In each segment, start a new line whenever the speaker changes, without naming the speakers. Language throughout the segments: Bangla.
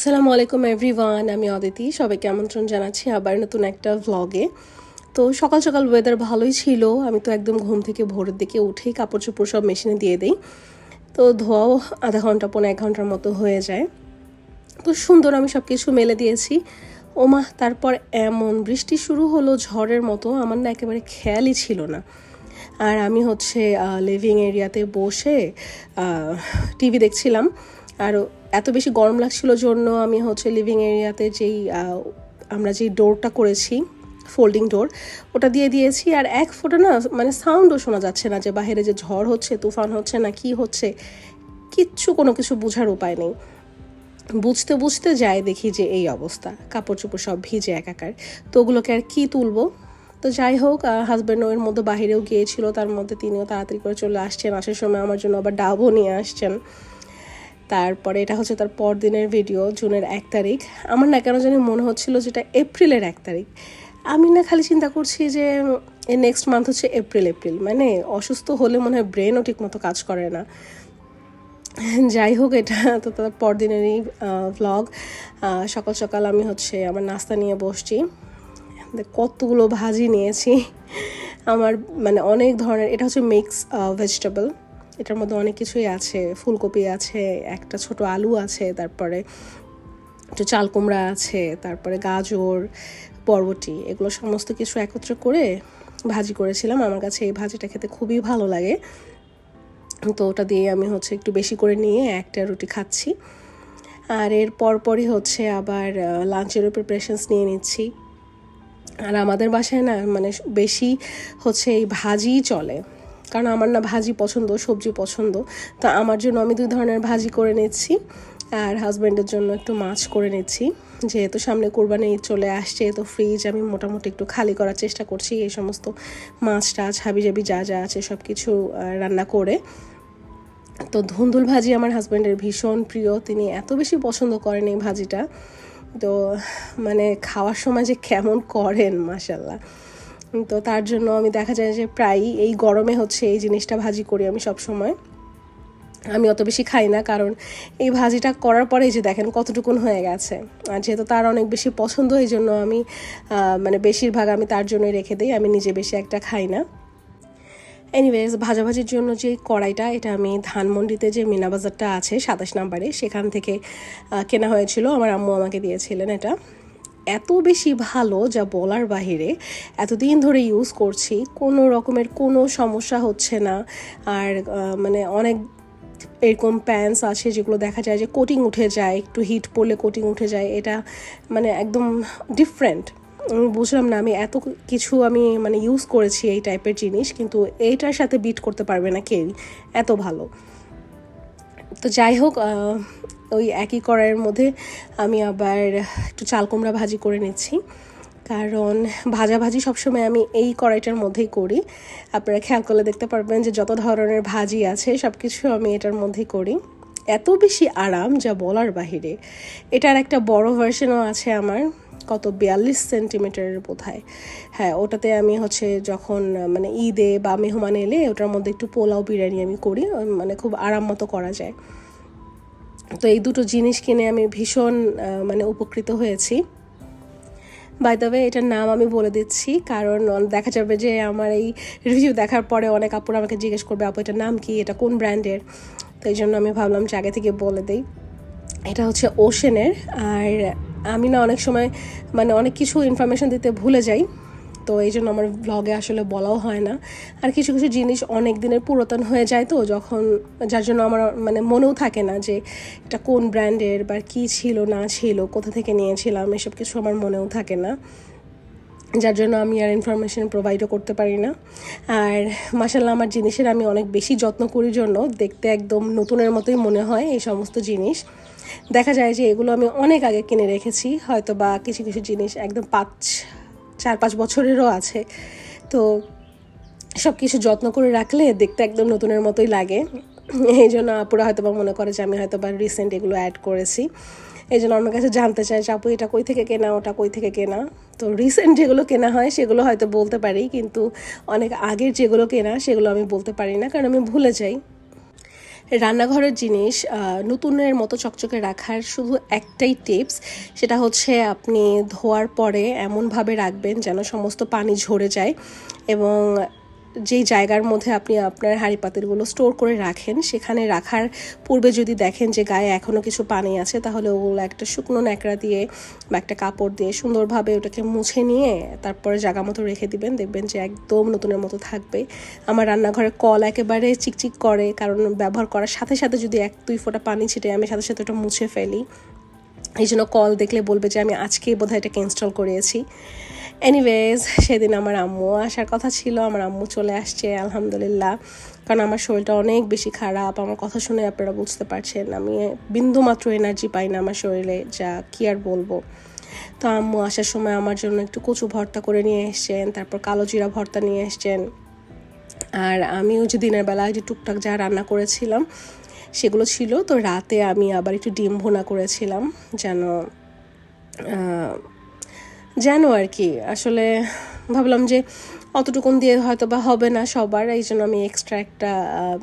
আসসালামু আলাইকুম এভরিওয়ান আমি অদিতি। সবাইকে আমন্ত্রণ জানাচ্ছি আবার নতুন একটা ভ্লগে তো সকাল সকাল ওয়েদার ভালোই ছিল। আমি তো একদম ঘুম থেকে ভোরের দিকে উঠেই কাপড় চোপড় সব মেশিনে দিয়ে দিই। তো ধোয়াও আধা ঘণ্টা পনেরো এক ঘণ্টার মতো হয়ে যায়। তো সুন্দর আমি সব কিছু মেলে দিয়েছি। ওমা, তারপর এমন বৃষ্টি শুরু হলো, ঝড়ের মতো। আমার না একেবারে খেয়ালই ছিল না। আর আমি হচ্ছে লিভিং এরিয়াতে বসে টিভি দেখছিলাম। আর এত বেশি গরম লাগছিল জন্য আমি হচ্ছে লিভিং এরিয়াতে যেই আমরা যেই ডোরটা করেছি ফোল্ডিং ডোর ওটা দিয়ে দিয়েছি। আর এক ফোঁটা না মানে সাউন্ডও শোনা যাচ্ছে না যে বাইরে যে ঝড় হচ্ছে, তুফান হচ্ছে না কি হচ্ছে, কিচ্ছু কোনো কিছু বোঝার উপায় নেই। বুঝতে বুঝতে যাই দেখি যে এই অবস্থা কাপড় চোপড় সব ভিজে একাকার। তো ওগুলোকে আর কি তুলবো? তো যাই হোক হাজব্যান্ড এর মধ্যে বাহিরেও গিয়েছিল, তার মধ্যে তিনিও তাড়াতাড়ি করে চলে আসছেন। আসার সময় আমার জন্য আবার ডাবও নিয়ে আসছেন। তারপরে এটা হচ্ছে তার পরদিনের ভিডিও জুনের এক তারিখ। আমার না কেন জানি মনে হচ্ছিল যেটা এপ্রিলের এক তারিখ। আমি না খালি চিন্তা করছি যে নেক্সট মান্থ হচ্ছে এপ্রিল এপ্রিল। মানে অসুস্থ হলে মনে হয় ব্রেনও ঠিক মতো কাজ করে না। যাই হোক, এটা তো তার পরদিনেরই ভ্লগ সকাল সকাল আমি হচ্ছে আমার নাস্তা নিয়ে বসছি। কতগুলো ভাজি নিয়েছি। আমার মানে অনেক ধরনের, এটা হচ্ছে মিক্স ভেজিটেবল এটার মধ্যে অনেক কিছুই আছে। ফুলকপি আছে, একটা ছোট আলু আছে, তারপরে একটু চাল কুমড়া আছে, তারপরে গাজর, বরবটি, এগুলো সমস্ত কিছু একত্র করে ভাজি করেছিলাম। আমার কাছে এই ভাজিটা খেতে খুবই ভালো লাগে। তো ওটা দিয়ে আমি হচ্ছে একটু বেশি করে নিয়ে একটা রুটি খাচ্ছি। আর এর পরপরই হচ্ছে আবার লাঞ্চেরও প্রিপারেশনস নিয়ে নিচ্ছি। আর আমাদের বাসায় না মানে বেশি হচ্ছে এই ভাজি চলে। কারণ আমার না ভাজি পছন্দ, সবজি পছন্দ। তো আমার জন্য আমি দুই ধরনের ভাজি করে নিচ্ছি। আর হাজব্যান্ডের জন্য একটু মাছ করে নিচ্ছি। যেহেতু সামনে কোরবানি চলে আসছে, তো ফ্রিজ আমি মোটামুটি একটু খালি করার চেষ্টা করছি। এই সমস্ত মাছ টাছ, হাবি জাবি যা যা আছে সব কিছু রান্না করে। তো ধুন্দুল ভাজি আমার হাজব্যান্ডের ভীষণ প্রিয়। তিনি এত বেশি পছন্দ করেন এই ভাজিটা। তো মানে খাওয়ার সময় যে কেমন করেন মাসাল্লাহ তো তার জন্য আমি দেখা যায় যে প্রায়ই এই গরমে হচ্ছে এই জিনিসটা ভাজি করি আমি সব সময় আমি অত বেশি খাই না, কারণ এই ভাজিটা করার পরে যে দেখেন কতটুকুন হয়ে গেছে। আর যেহেতু তার অনেক বেশি পছন্দ, এই জন্য আমি মানে বেশিরভাগ আমি তার জন্যই রেখে দিই, আমি নিজে বেশি একটা খাই না। এনিওয়েজ ভাজাভাজির জন্য যে কড়াইটা, এটা আমি ধানমন্ডিতে যে মিনা বাজারটা আছে সাতাশ নাম্বারে, সেখান থেকে কেনা হয়েছিল। আমার আম্মু আমাকে দিয়েছিলেন এটা। এত বেশি ভালো যা বলার বাহিরে, এতদিন ধরে ইউজ করছি, কোনো রকমের কোনো সমস্যা হচ্ছে না। আর মানে অনেক এরকম প্যান্টস আছে যেগুলো দেখা যায় যে কোটিং উঠে যায়, একটু হিট পড়লে কোটিং উঠে যায়, এটা মানে একদম ডিফারেন্ট বুঝলাম না, আমি এত কিছু আমি মানে ইউজ করেছি এই টাইপের জিনিস, কিন্তু এইটার সাথে বিট করতে পারবে না কেউ, এত ভালো। তো যাই হোক ওই একই কড়াইয়ের মধ্যে আমি আবার একটু চাল কুমড়া ভাজি করে নিচ্ছি। কারণ ভাজা ভাজি সবসময় আমি এই কড়াইটার মধ্যেই করি। আপনারা খেয়াল করলে দেখতে পারবেন যে যত ধরনের ভাজি আছে সব কিছু আমি এটার মধ্যেই করি। এত বেশি আরাম যা বলার বাহিরে। এটার একটা বড় ভার্সনও আছে আমার, কত বিয়াল্লিশ সেন্টিমিটারের বোধহয়। হ্যাঁ ওটাতে আমি হচ্ছে যখন মানে ঈদে বা মেহমান এলে ওটার মধ্যে একটু পোলাও বিরিয়ানি আমি করি মানে খুব আরাম মতো করা যায়। তো এই দুটো জিনিস কিনে আমি ভীষণ মানে উপকৃত হয়েছি। বাই দ্য এটার নাম আমি বলে দিচ্ছি, কারণ দেখা যাবে যে আমার এই রিভিউ দেখার পরে অনেক আপুরা আমাকে জিজ্ঞেস করবে, আপু, এটার নাম কি? এটা কোন ব্র্যান্ডের? তো এই জন্য আমি ভাবলাম যে আগে থেকে বলে দিই। এটা হচ্ছে ওশেনের আর আমি না অনেক সময় মানে অনেক কিছু ইনফরমেশন দিতে ভুলে যাই। তো এই জন্য আমার ব্লগে আসলে বলাও হয় না। আর কিছু কিছু জিনিস অনেক দিনের পুরাতন হয়ে যায় তো, যখন যার জন্য আমার মানে মনেও থাকে না যে এটা কোন ব্র্যান্ডের বা কী ছিল, না ছিল, কোথা থেকে নিয়েছিলাম, এসব কিছু আমার মনেও থাকে না। যার জন্য আমি আর ইনফরমেশন প্রোভাইডও করতে পারি না। আর মাসাল্লাহ আমার জিনিসের আমি অনেক বেশি যত্ন করি জন্য দেখতে একদম নতুনের মতোই মনে হয় এই সমস্ত জিনিস। দেখা যায় যে এগুলো আমি অনেক আগে কিনে রেখেছি হয়তো বা কিছু কিছু জিনিস একদম পাঁচ চার পাঁচ বছরেরও আছে। তো সব কিছু যত্ন করে রাখলে দেখতে একদম নতুনের মতোই লাগে। এই জন্য আপুরা হয়তো বা মনে করে যে আমি হয়তো বা রিসেন্ট এগুলো অ্যাড করেছি। এই জন্য আমার কাছে জানতে চাই যে, আপু, এটা কই থেকে কেনা? ওটা কই থেকে কেনা? তো রিসেন্ট যেগুলো কেনা হয়, সেগুলো হয়তো বলতে পারি, কিন্তু অনেক আগের যেগুলো কেনা, সেগুলো আমি বলতে পারি না, কারণ আমি ভুলে যাই। রান্নাঘরের জিনিস নতুনের মতো চকচকে রাখার শুধু একটাই টিপস সেটা হচ্ছে আপনি ধোয়ার পরে এমনভাবে রাখবেন যেন সমস্ত পানি ঝরে যায় এবং যেই জায়গার মধ্যে আপনি আপনার হাঁড়ি পাতিলগুলো স্টোর করে রাখেন, সেখানে রাখার পূর্বে যদি দেখেন যে গায়ে এখনও কিছু পানি আছে, তাহলে ওগুলো একটা শুকনো ন্যাকড়া দিয়ে বা একটা কাপড় দিয়ে সুন্দরভাবে ওটাকে মুছে নিয়ে তারপরে জায়গা মতো রেখে দিবেন। দেখবেন যে একদম নতুনের মতো থাকবে। আমার রান্নাঘরে কল একেবারে চিকচিক করে, কারণ ব্যবহার করার সাথে সাথে যদি এক দুই ফোঁটা পানি ছিটে, আমি সাথে সাথে ওটা মুছে ফেলি। এই জন্য কল দেখলে বলবে যে আমি আজকেই বোধহয় এটাকে ইনস্টল করিয়েছি। এনিওয়েজ সেদিন আমার আম্মু আসার কথা ছিল, আমার আম্মু চলে আসছে, আলহামদুলিল্লাহ। কারণ আমার শরীরটা অনেক বেশি খারাপ, আমার কথা শুনে আপনারা বুঝতে পারছেন, আমি বিন্দুমাত্র এনার্জি পাই না আমার শরীরে, যা কি আর বলব। তো আম্মু আসার সময় আমার জন্য একটু কচু ভর্তা করে নিয়ে এসছেন, তারপর কালো জিরা ভর্তা নিয়ে এসছেন। আর আমিও যে দিনের বেলা যে টুকটাক যা রান্না করেছিলাম, সেগুলো ছিল। তো রাতে আমি আবার একটু ডিম ভুনা করেছিলাম, যেন যেন আর কি, আসলে ভাবলাম যে অতটুকুন দিয়ে হয়তো বা হবে না সবার, এই জন্য আমি এক্সট্রা একটা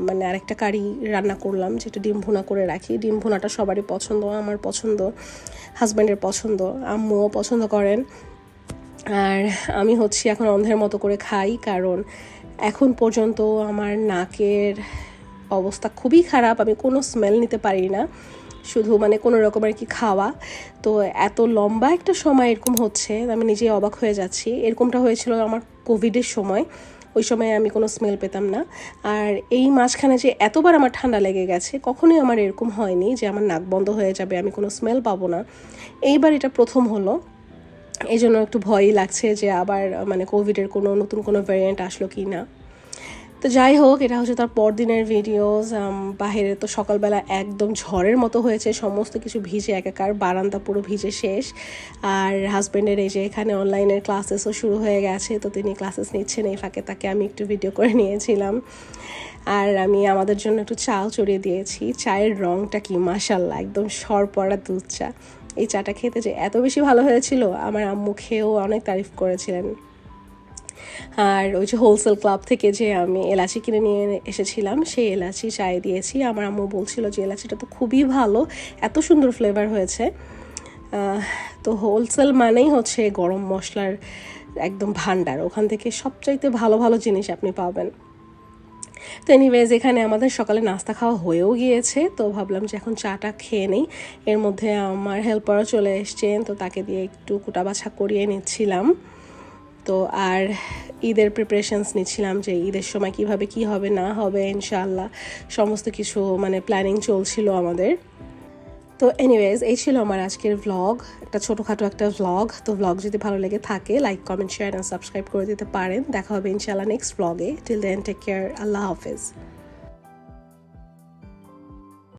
মানে আরেকটা কারি রান্না করলাম, যেটা ডিম ভুনা করে রাখি। ডিম ভুনাটা সবারই পছন্দ, আমার পছন্দ হাজব্যান্ডের পছন্দ, আম্মুও পছন্দ করেন। আর আমি হচ্ছি এখন অন্ধের মতো করে খাই, কারণ এখন পর্যন্ত আমার নাকের অবস্থা খুবই খারাপ, আমি কোনো স্মেল নিতে পারি না। শুধু মানে কোনো রকম আর কি খাওয়া। তো এত লম্বা একটা সময় এরকম হচ্ছে, আমি নিজেই অবাক হয়ে যাচ্ছি। এরকমটা হয়েছিল আমার কোভিডের সময়। ওই সময় আমি কোনো স্মেল পেতাম না। আর এই মাঝখানে যে এতবার আমার ঠান্ডা লেগে গেছে, কখনোই আমার এরকম হয়নি যে আমার নাক বন্ধ হয়ে যাবে, আমি কোনো স্মেল পাবো না। এইবার এটা প্রথম হলো। এই জন্য একটু ভয়ই লাগছে যে আবার মানে কোভিডের কোনো নতুন কোনো ভ্যারিয়েন্ট আসলো কি না তো যাই হোক, এটা হচ্ছে তার পরদিনের ভিডিওস বাহিরে তো সকালবেলা একদম ঝড়ের মতো হয়েছে, সমস্ত কিছু ভিজে একাকার, বারান্দা পুরো ভিজে শেষ। আর হাজব্যান্ডের এই যে এখানে অনলাইনের ক্লাসেসও শুরু হয়ে গেছে, তো তিনি ক্লাসেস নিচ্ছেন, এই ফাঁকে তাকে আমি একটু ভিডিও করে নিয়েছিলাম। আর আমি আমাদের জন্য একটু চাল চড়িয়ে দিয়েছি, চায়ের রঙটা কি মাসাল্লাহ একদম সর পড়া দুধ চা। এই চাটা খেতে যে এত বেশি ভালো হয়েছিল, আমার আম্মু খেয়েও অনেক তারিফ করেছিলেন। আর ওই যে হোলসেল ক্লাব থেকে যে আমি এলাচি কিনে নিয়ে এসেছিলাম, সেই এলাচি চায়ে দিয়েছি। আমার আম্মু বলছিল যে, এলাচিটা তো খুবই ভালো, এত সুন্দর ফ্লেভার হয়েছে। তো হোলসেল মানেই হচ্ছে গরম মশলার একদম ভান্ডার ওখান থেকে সবচাইতে ভালো ভালো জিনিস আপনি পাবেন। তো এনিওয়েজ এখানে আমাদের সকালে নাস্তা খাওয়া হয়েও গিয়েছে। তো ভাবলাম যে এখন চাটা খেয়ে নেই। এর মধ্যে আমার হেল্পারও চলে এসছেন, তো তাকে দিয়ে একটু কুটা বাছা করিয়ে নিচ্ছিলাম। তো আর ঈদের প্রিপারেশনস নিচ্ছিলাম যে ঈদের সময় কীভাবে কি হবে, না হবে ইনশাল্লাহ সমস্ত কিছু মানে প্ল্যানিং চলছিল আমাদের। তো এনিওয়েজ এই ছিল আমার আজকের ভ্লগ একটা ছোটোখাটো একটা ভ্লগ তো ভ্লগ যদি ভালো লেগে থাকে like comment share and subscribe করে দিতে পারেন। দেখা হবে ইনশাল্লাহ নেক্সট ভ্লগে টিল দেন টেক কেয়ার আল্লাহ হাফেজ।